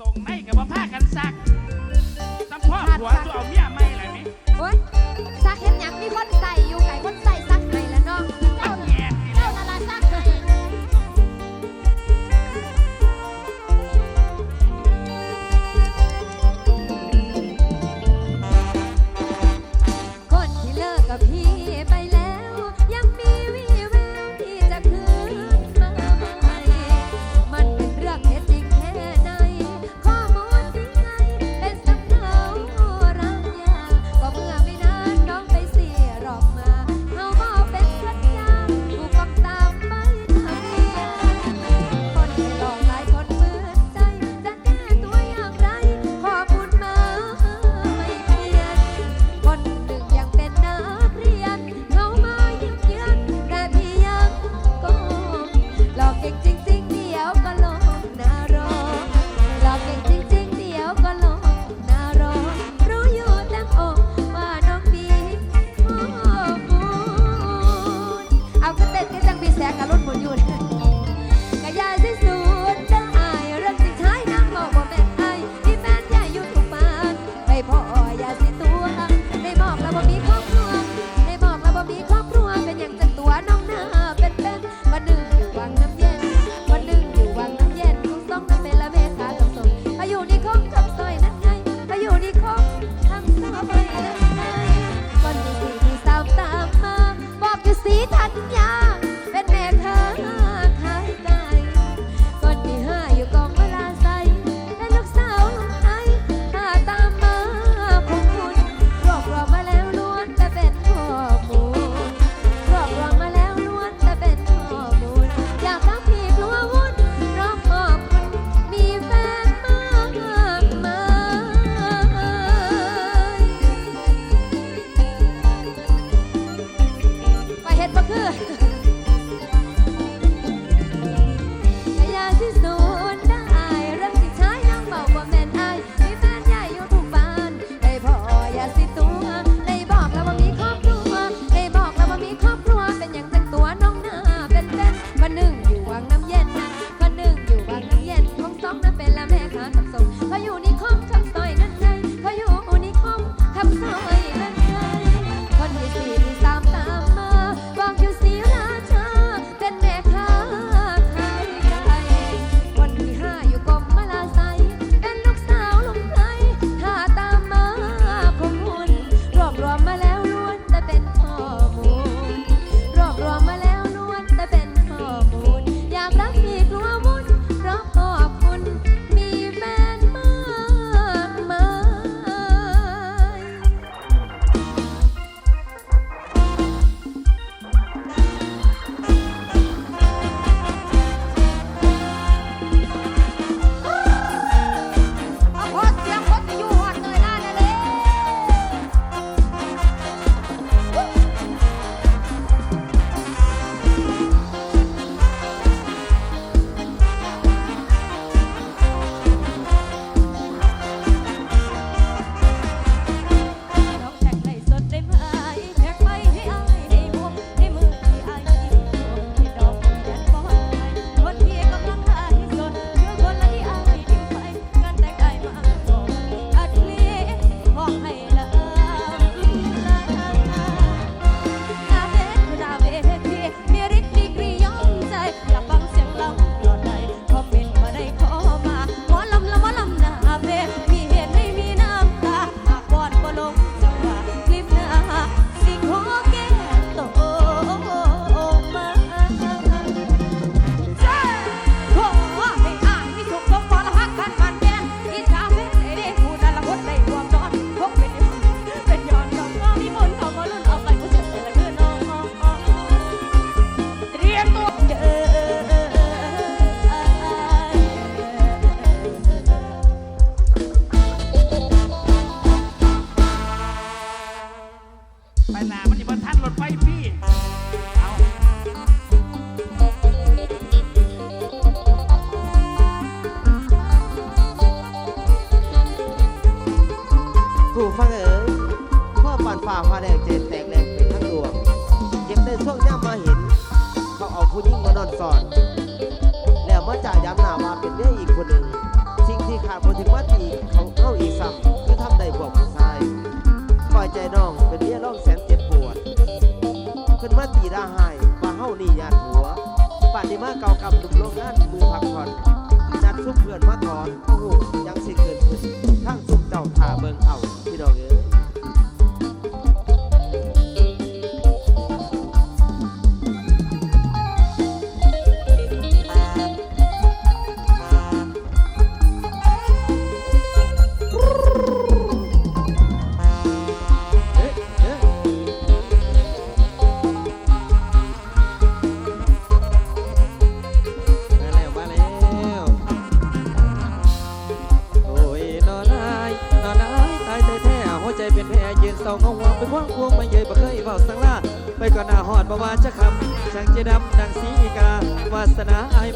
ส่งในกับว่ผ้ากันซักสัมพ่อหัวตัวเอาเมียไม่เลไหมโอ้ยซักเห็นหยังมีคนใส่อยู่ เพิ่นมาตีดาหายว่าเฮานี่ญาติหัวป่านนี้มาเก่ากำดุมโรงงานมือพักผ่อนนัดซุปเพื่อนมาถอนโอ้โหยังสิเกิดขึ้นทั้งซุปเจ้าถ่าเบิงเอาพี่น้องเอ้ย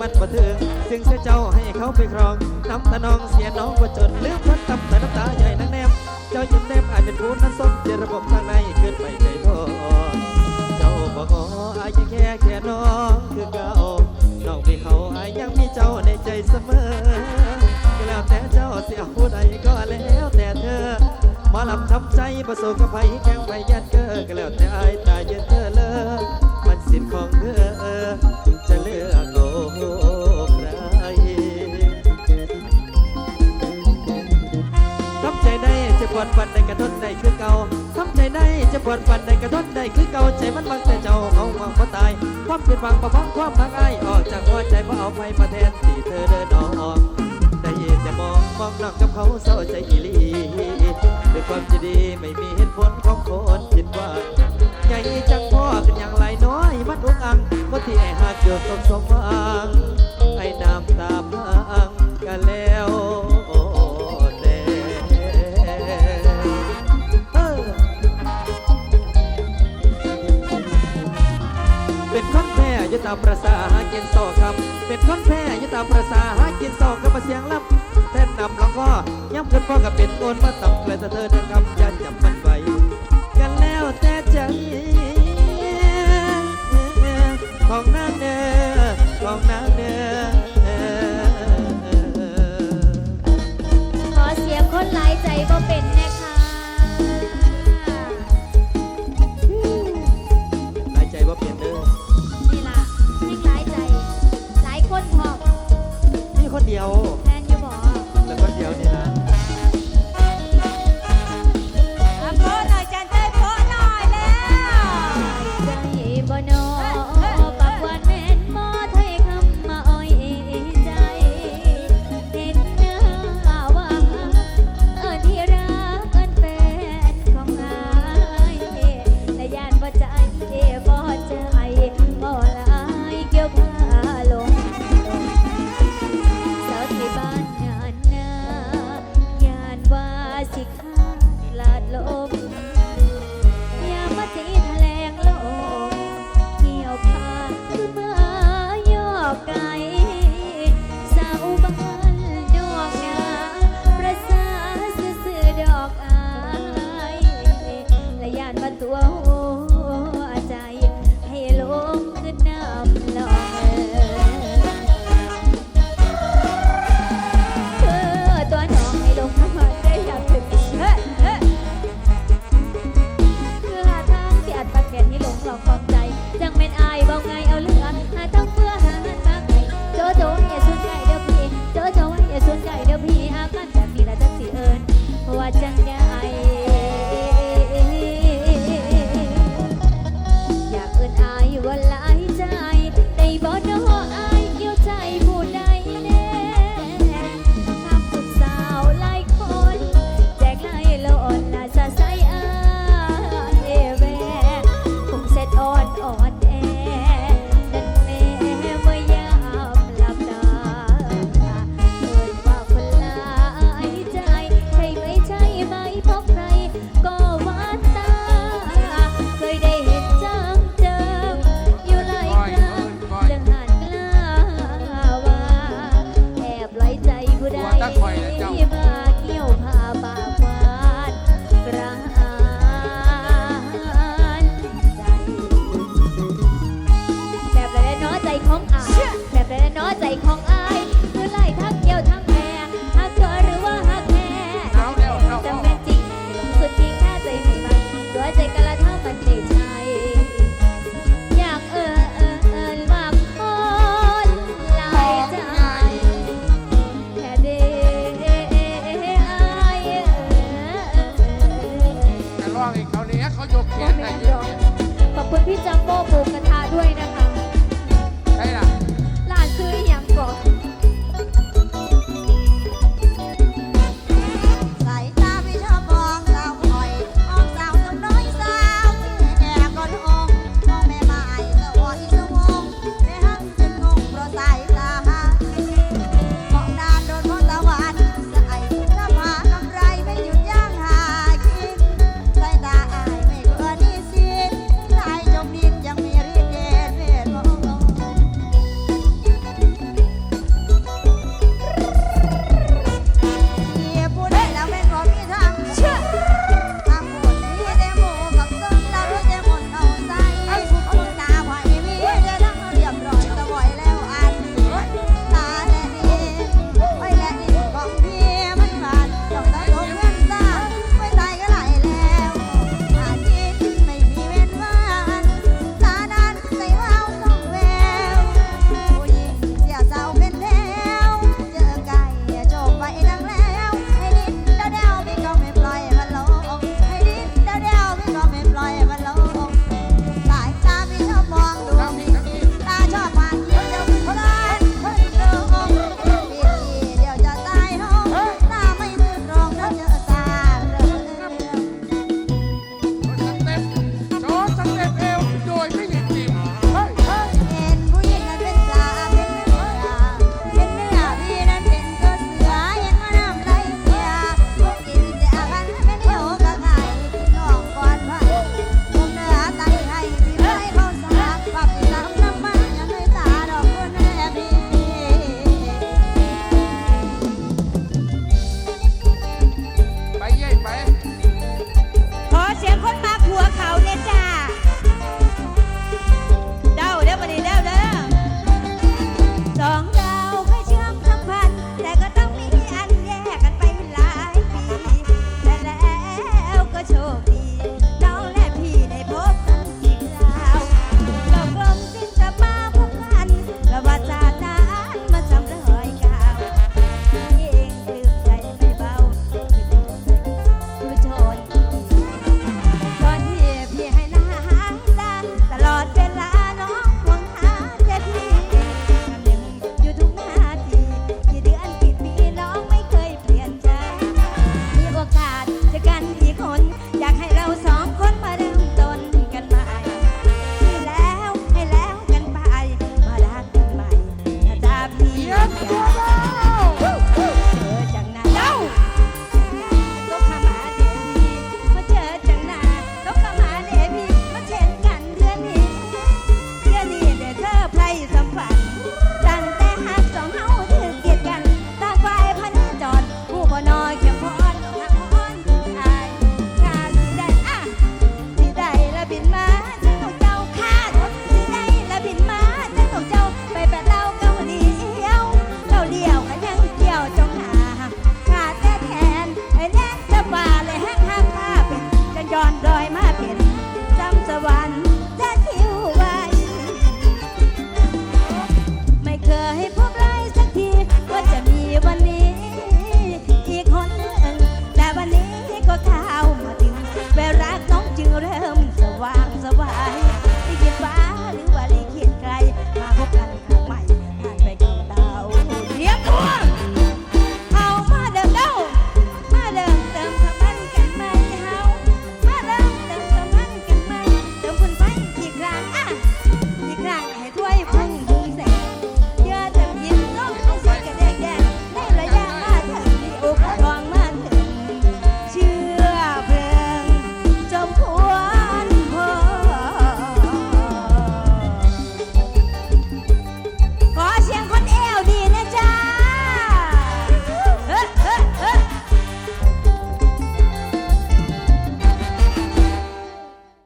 มันบ่ถึงซึ่งเสียเจ้าให้เขาไปครองน้ำตาน้องเสียน้องบ่จนลืมพันตำแต่น้ำตาใหญ่นังแนม เจ้ายิ้มแนมอายเป็นผู้นั้นสมเจระบบทางในขึ้นไปใจโทษเจ้าบอกอ๋อายแค่แค่น้องคือเก่าน้องมีเขาอายยังมีเจ้าในใจเสมอก็แล้วแต่เจ้าเสิเอาผู้ใดก็แล้วแต่เธอมาลำทำใจประสบกับภัยแข่งไปยัน วดฟันได้กระทนได้คือเก่าทำใจได้จะปวดฟันได้กระทนได้คือเก่าใจมันบังแต่เจ้าเอาหวังบ่ตาย ความเป็นบังประพังความมักอายออกจากหัวใจบ่เอาไปมาแทนที่เธอเดินออกได้แต่มองมองนอกกับเขาเศร้าใจอีลีด้วยความจะดีไม่มีเหตุผลของคนผิดหวังใหญ่จังพ่อกันอย่างไรน้อยมันอุกอังคนที่ไอ้หาเกิดสมสมหวังไอ้น้ำตาพัง ตามประสาหากินสอกคำเป็นคนแพ้อยุตามประสาหากินสอกกับมาเสียงลำแทนนำลองก็ย้ำขึ้นพ่อกับเป็นโอนมาต่ำเกลือแต่เธอจะคำยันจับมันไว้กันแล้วแต่ใจของนางเนอของนางเนอ กล้าว่